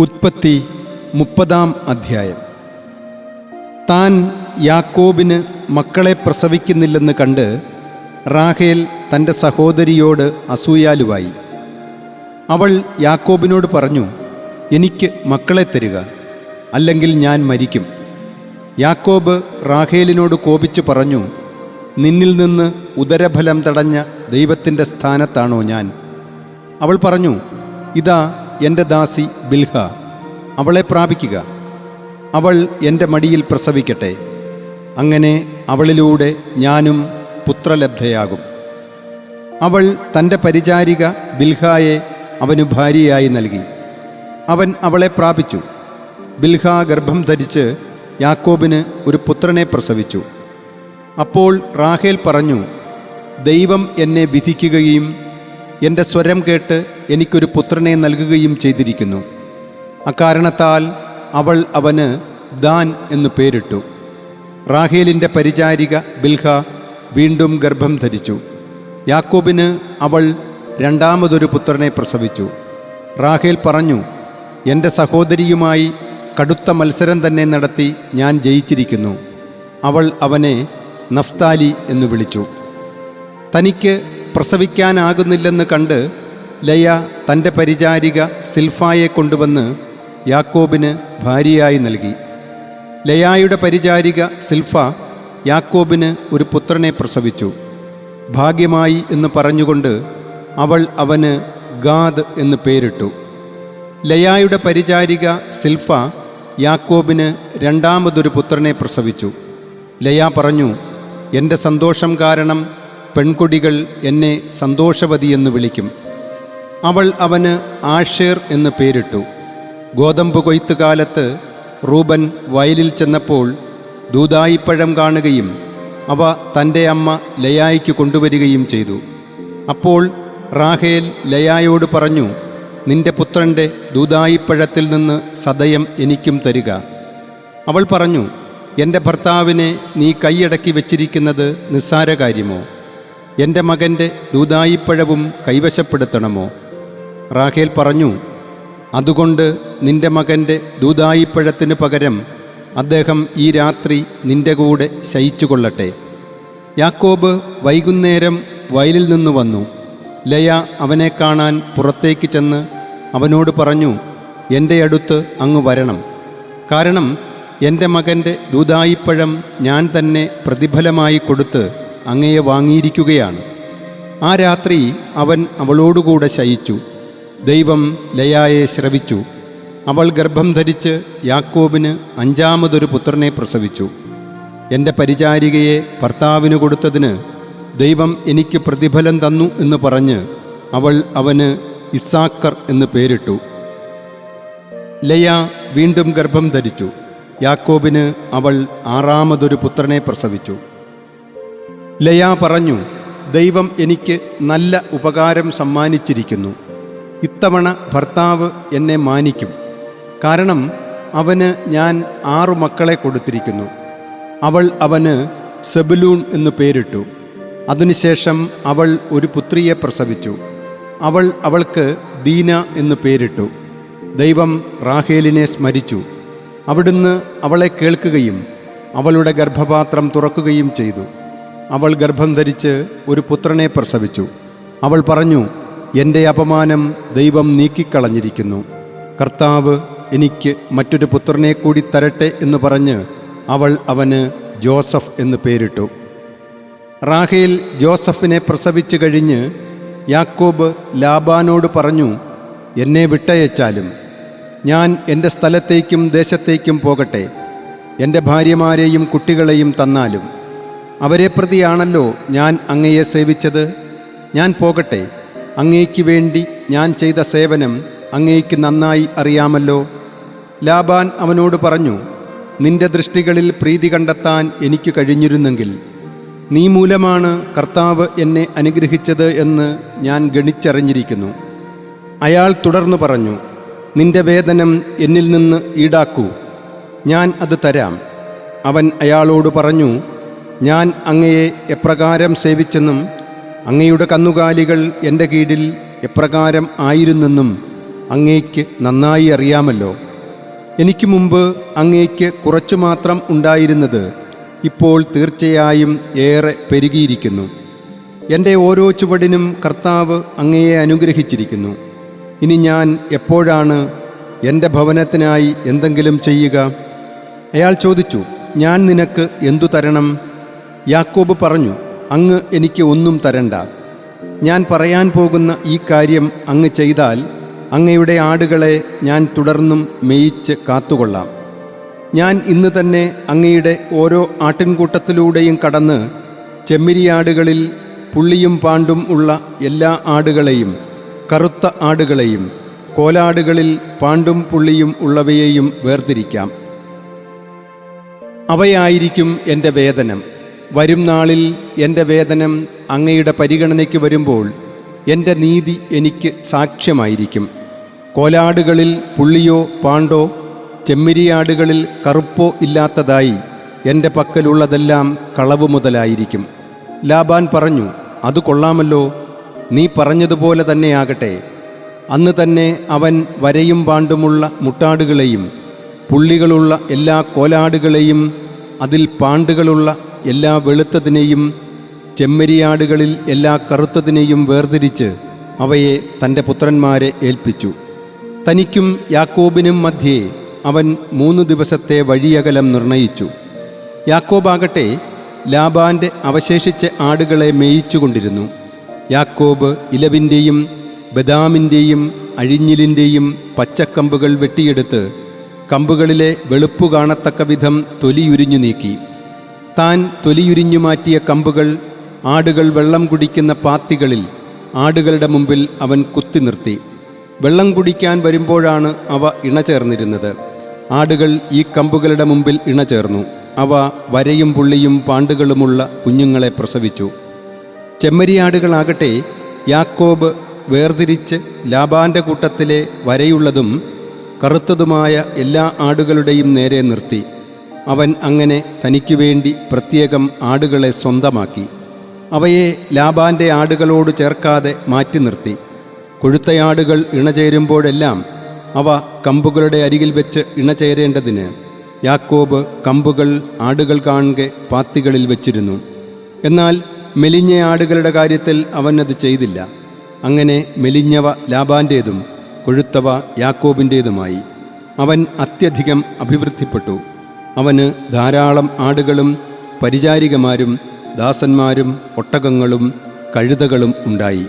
ഉത്പത്തി മുപ്പതാം അധ്യായം. താൻ യാക്കോബിന് മക്കളെ പ്രസവിക്കുന്നില്ലെന്ന് കണ്ട് റാഹേൽ തന്റെ സഹോദരിയോട് അസൂയാലുവായി. അവൾ യാക്കോബിനോട് പറഞ്ഞു എനിക്ക് മക്കളെ തരിക അല്ലെങ്കിൽ ഞാൻ മരിക്കും. യാക്കോബ് റാഹേലിനോട് കോപിച്ച് പറഞ്ഞു നിന്നിൽ നിന്ന് ഉദരഫലം തടഞ്ഞ ദൈവത്തിന്റെ സ്ഥാനത്താണോ ഞാൻ? അവൾ പറഞ്ഞു ഇതാ എന്റെ ദാസി ബിൽഹ അവളെ പ്രാപിക്കുക. അവൾ എന്റെ മടിയിൽ പ്രസവിക്കട്ടെ. അങ്ങനെ അവളിലൂടെ ഞാനും പുത്രലബ്ധയാകും. അവൾ തന്റെ പരിചാരിക ബിൽഹായെ അവനു ഭാര്യയായി നൽകി. അവൻ അവളെ പ്രാപിച്ചു. ബിൽഹ ഗർഭം ധരിച്ച് യാക്കോബിന് ഒരു പുത്രനെ പ്രസവിച്ചു. അപ്പോൾ റാഹേൽ പറഞ്ഞു ദൈവം എന്നെ വിധിക്കുകയും എന്റെ സ്വരം കേട്ട് എനിക്കൊരു പുത്രനെ നൽകുകയും ചെയ്തിരിക്കുന്നു. അക്കാരണത്താൽ അവൾ അവന് ദാൻ എന്നു പേരിട്ടു. റാഹേലിന്റെ പരിചാരിക ബിൽഹ വീണ്ടും ഗർഭം ധരിച്ചു. യാക്കോബിന് അവൾ രണ്ടാമതൊരു പുത്രനെ പ്രസവിച്ചു. റാഹേൽ പറഞ്ഞു എന്റെ സഹോദരിയുമായി കടുത്ത മത്സരം തന്നെ നടത്തി ഞാൻ ജയിച്ചിരിക്കുന്നു. അവൾ അവനെ നഫ്താലി എന്ന് വിളിച്ചു. തനിക്ക് പ്രസവിക്കാനാകുന്നില്ലെന്ന് കണ്ട് ലയ തന്റെ പരിചാരിക സിൽഫായെ കൊണ്ടുവന്ന് യാക്കോബിന് ഭാര്യയായി നൽകി. ലയായുടെ പരിചാരിക സിൽഫ യാക്കോബിന് ഒരു പുത്രനെ പ്രസവിച്ചു. ഭാഗ്യമായി എന്ന് പറഞ്ഞുകൊണ്ട് അവൾ അവന് ഗാദ് എന്ന് പേരിട്ടു. ലയായുടെ പരിചാരിക സിൽഫ യാക്കോബിന് രണ്ടാമതൊരു പുത്രനെ പ്രസവിച്ചു. ലയ പറഞ്ഞു എന്റെ സന്തോഷം കാരണം പെൺകുടികൾ എന്നെ സന്തോഷവതിയെന്ന് വിളിക്കും. അവൾ അവന് ആഷേർ എന്ന് പേരിട്ടു. ഗോതമ്പ് കൊയ്ത്ത് കാലത്ത് റൂബൻ വയലിൽ ചെന്നപ്പോൾ ദൂതായിപ്പഴം കാണുകയും അവ തന്റെ അമ്മ ലയായിക്ക് കൊണ്ടുവരികയും ചെയ്തു. അപ്പോൾ റാഹേൽ ലയായോട് പറഞ്ഞു നിന്റെ പുത്രന്റെ ദൂതായിപ്പഴത്തിൽ നിന്ന് സദയം എനിക്കും തരിക. അവൾ പറഞ്ഞു എന്റെ ഭർത്താവിനെ നീ കൈയടക്കി വെച്ചിരിക്കുന്നത് നിസ്സാര കാര്യമോ എന്റെ മകന്റെ ദൂതായിപ്പഴവും കൈവശപ്പെടുത്തണമോ? റാഹേൽ പറഞ്ഞു അതുകൊണ്ട് നിന്റെ മകന്റെ ദൂതായിപ്പഴത്തിന് പകരം അദ്ദേഹം ഈ രാത്രി നിന്റെ കൂടെ ശയിച്ചു കൊള്ളട്ടെ യാക്കോബ് വൈകുന്നേരം വയലിൽ നിന്ന് വന്നു. ലയ അവനെ കാണാൻ പുറത്തേക്ക് ചെന്ന് അവനോട് പറഞ്ഞു എന്റെ അടുത്ത് അങ്ങ് വരണം. കാരണം എന്റെ മകന്റെ ദൂതായിപ്പഴം ഞാൻ തന്നെ പ്രതിഫലമായി കൊടുത്ത് അങ്ങയെ വാങ്ങിയിരിക്കുകയാണ്. ആ രാത്രി അവൻ അവളോടുകൂടെ ശയിച്ചു. ദൈവം ലയായെ ശ്രവിച്ചു. അവൾ ഗർഭം ധരിച്ച് യാക്കോബിന് അഞ്ചാമതൊരു പുത്രനെ പ്രസവിച്ചു. എന്റെ പരിചാരികയെ ഭർത്താവിന് കൊടുത്തതിന് ദൈവം എനിക്ക് പ്രതിഫലം തന്നു എന്ന് പറഞ്ഞ് അവൾ അവന് ഇസാക്കർ എന്ന് പേരിട്ടു. ലയ വീണ്ടും ഗർഭം ധരിച്ചു. യാക്കോബിന് അവൾ ആറാമതൊരു പുത്രനെ പ്രസവിച്ചു. ലയ പറഞ്ഞു ദൈവം എനിക്ക് നല്ല ഉപകാരം സമ്മാനിച്ചിരിക്കുന്നു. ഇത്തവണ ഭർത്താവ് എന്നെ മാനിക്കും. കാരണം അവന് ഞാൻ ആറു മക്കളെ കൊടുത്തിരിക്കുന്നു. അവൾ അവന് സെബലൂൺ എന്ന് പേരിട്ടു. അതിനുശേഷം അവൾ ഒരു പുത്രിയെ പ്രസവിച്ചു. അവൾ അവൾക്ക് ദീന എന്ന് പേരിട്ടു. ദൈവം റാഹേലിനെ സ്മരിച്ചു. അവിടുന്ന് അവളെ കേൾക്കുകയും അവളുടെ ഗർഭപാത്രം തുറക്കുകയും ചെയ്തു. അവൾ ഗർഭം ധരിച്ച് ഒരു പുത്രനെ പ്രസവിച്ചു. അവൾ പറഞ്ഞു എന്റെ അപമാനം ദൈവം നീക്കിക്കളഞ്ഞിരിക്കുന്നു. കർത്താവ് എനിക്ക് മറ്റൊരു പുത്രനെ കൂടി തരട്ടെ എന്ന് പറഞ്ഞ് അവൾ അവന് ജോസഫ് എന്ന് പേരിട്ടു. റാഹേൽ ജോസഫിനെ പ്രസവിച്ചു കഴിഞ്ഞ് യാക്കോബ് ലാബാനോട് പറഞ്ഞു എന്നെ വിട്ടയച്ചാലും ഞാൻ എന്റെ സ്ഥലത്തേക്കും ദേശത്തേക്കും പോകട്ടെ. എന്റെ ഭാര്യമാരെയും കുട്ടികളെയും തന്നാലും അവരെ പ്രതിയാണല്ലോ ഞാൻ അങ്ങയെ സേവിച്ചത്. ഞാൻ പോകട്ടെ. അങ്ങേക്ക് വേണ്ടി ഞാൻ ചെയ്ത സേവനം അങ്ങേക്ക് നന്നായി അറിയാമല്ലോ. ലാബാൻ അവനോട് പറഞ്ഞു നിന്റെ ദൃഷ്ടികളിൽ പ്രീതി കണ്ടെത്താൻ എനിക്ക് കഴിഞ്ഞിരുന്നെങ്കിൽ നീ മൂലമാണ് കർത്താവ് എന്നെ അനുഗ്രഹിച്ചത് എന്ന് ഞാൻ ഗണിച്ചറിഞ്ഞിരിക്കുന്നു. അയാൾ തുടർന്നു പറഞ്ഞു നിന്റെ വേതനം എന്നിൽ നിന്ന് ഈടാക്കൂ. ഞാൻ അത് തരാം. അവൻ അയാളോട് പറഞ്ഞു ഞാൻ അങ്ങയെ എപ്രകാരം സേവിച്ചെന്നും അങ്ങയുടെ കന്നുകാലികൾ എന്റെ കീഴിൽ എപ്രകാരം ആയിരുന്നെന്നും അങ്ങേക്ക് നന്നായി അറിയാമല്ലോ. എനിക്ക് മുമ്പ് അങ്ങേക്ക് കുറച്ചു മാത്രം ഉണ്ടായിരുന്നത് ഇപ്പോൾ തീർച്ചയായും ഏറെ പെരുകിയിരിക്കുന്നു. എന്റെ ഓരോ ചുവടിനും കർത്താവ് അങ്ങയെ അനുഗ്രഹിച്ചിരിക്കുന്നു. ഇനി ഞാൻ എപ്പോഴാണ് എന്റെ ഭവനത്തിനായി എന്തെങ്കിലും ചെയ്യുക? അയാൾ ചോദിച്ചു ഞാൻ നിനക്ക് എന്തു തരണം? യാക്കോബ് പറഞ്ഞു അങ്ങ് എനിക്ക് ഒന്നും തരണ്ട. ഞാൻ പറയാൻ പോകുന്ന ഈ കാര്യം അങ്ങ് ചെയ്താൽ അങ്ങയുടെ ആടുകളെ ഞാൻ തുടർന്നും മേയിച്ച് കാത്തുകൊള്ളാം. ഞാൻ ഇന്ന് തന്നെ അങ്ങയുടെ ഓരോ ആട്ടിൻകൂട്ടത്തിലൂടെയും കടന്ന് ചെമ്മിരിയാടുകളിൽ പുള്ളിയും പാണ്ടും ഉള്ള എല്ലാ ആടുകളെയും കറുത്ത ആടുകളെയും കോലാടുകളിൽ പാണ്ടും പുള്ളിയും ഉള്ളവയെയും വേർതിരിക്കാം. അവയായിരിക്കും എന്റെ വേതനം. വരും നാളിൽ എന്റെ വേതനം അങ്ങയുടെ പരിഗണനയ്ക്ക് വരുമ്പോൾ എന്റെ നീതി എനിക്ക് സാക്ഷ്യമായിരിക്കും. കോലാടുകളിൽ പുള്ളിയോ പാണ്ടോ ചെമ്മിരിയാടുകളിൽ കറുപ്പോ ഇല്ലാത്തതായി എന്റെ പക്കലുള്ളതെല്ലാം കളവ് മുതലായിരിക്കും. ലാബാൻ പറഞ്ഞു അത് കൊള്ളാമല്ലോ. നീ പറഞ്ഞതുപോലെ തന്നെയാകട്ടെ. അന്ന് തന്നെ അവൻ വരയും പാണ്ടുമുള്ള മുട്ടാടുകളെയും പുള്ളികളുള്ള എല്ലാ കോലാടുകളെയും അതിൽ പാണ്ടുകളുള്ള എല്ലാ വെളുത്തതിനെയും ചെമ്മരിയാടുകളിൽ എല്ലാ കറുത്തതിനെയും വേർതിരിച്ച് അവയെ തന്റെ പുത്രന്മാരെ ഏൽപ്പിച്ചു. തനിക്കും യാക്കോബിനും മധ്യേ അവൻ മൂന്ന് ദിവസത്തെ വഴിയകലം നിർണയിച്ചു. യാക്കോബാകട്ടെ ലാബാന്റെ അവശേഷിച്ച ആടുകളെ മേയിച്ചുകൊണ്ടിരുന്നു. യാക്കോബ് ഇലവിന്റെയും ബദാമിന്റെയും അഴിഞ്ഞിലിന്റെയും പച്ചക്കമ്പുകൾ വെട്ടിയെടുത്ത് കമ്പുകളിലെ വെളുപ്പ് കാണത്തക്ക വിധം തൊലിയുരിഞ്ഞു നീക്കി. താൻ തൊലിയുരിഞ്ഞു മാറ്റിയ കമ്പുകൾ ആടുകൾ വെള്ളം കുടിക്കുന്ന പാത്തികളിൽ ആടുകളുടെ മുമ്പിൽ അവൻ കുത്തി നിർത്തി. വെള്ളം കുടിക്കാൻ വരുമ്പോഴാണ് അവ ഇണചേർന്നിരുന്നത്. ആടുകൾ ഈ കമ്പുകളുടെ മുമ്പിൽ ഇണചേർന്നു. അവ വരയും പുള്ളിയും പാണ്ടുകളുമുള്ള കുഞ്ഞുങ്ങളെ പ്രസവിച്ചു. ചെമ്മരിയാടുകളാകട്ടെ യാക്കോബ് വേർതിരിച്ച് ലാബാന്റെ കൂട്ടത്തിലെ വരയുള്ളതും കറുത്തതുമായ എല്ലാ ആടുകളുടെയും നേരെ നിർത്തി. അവൻ അങ്ങനെ തനിക്കു വേണ്ടി പ്രത്യേകം ആടുകളെ സ്വന്തമാക്കി. അവയെ ലാബാന്റെ ആടുകളോട് ചേർക്കാതെ മാറ്റി നിർത്തി. കൊഴുത്തയാടുകൾ ഇണചേരുമ്പോഴെല്ലാം അവ കമ്പുകളുടെ അരികിൽ വെച്ച് ഇണചേരേണ്ടതിന് യാക്കോബ് കമ്പുകൾ ആടുകൾ കാണുക പാത്തികളിൽ വെച്ചിരുന്നു. എന്നാൽ മെലിഞ്ഞ ആടുകളുടെ കാര്യത്തിൽ അവൻ അത് ചെയ്തില്ല. അങ്ങനെ മെലിഞ്ഞവ ലാബാന്റേതും കൊഴുത്തവ യാക്കോബിന്റേതുമായി അവൻ അത്യധികം അഭിവൃദ്ധിപ്പെട്ടു. അവന് ധാരാളം ആടുകളും പരിചാരികമാരും ദാസന്മാരും ഒട്ടകങ്ങളും കഴുതകളും ഉണ്ടായി.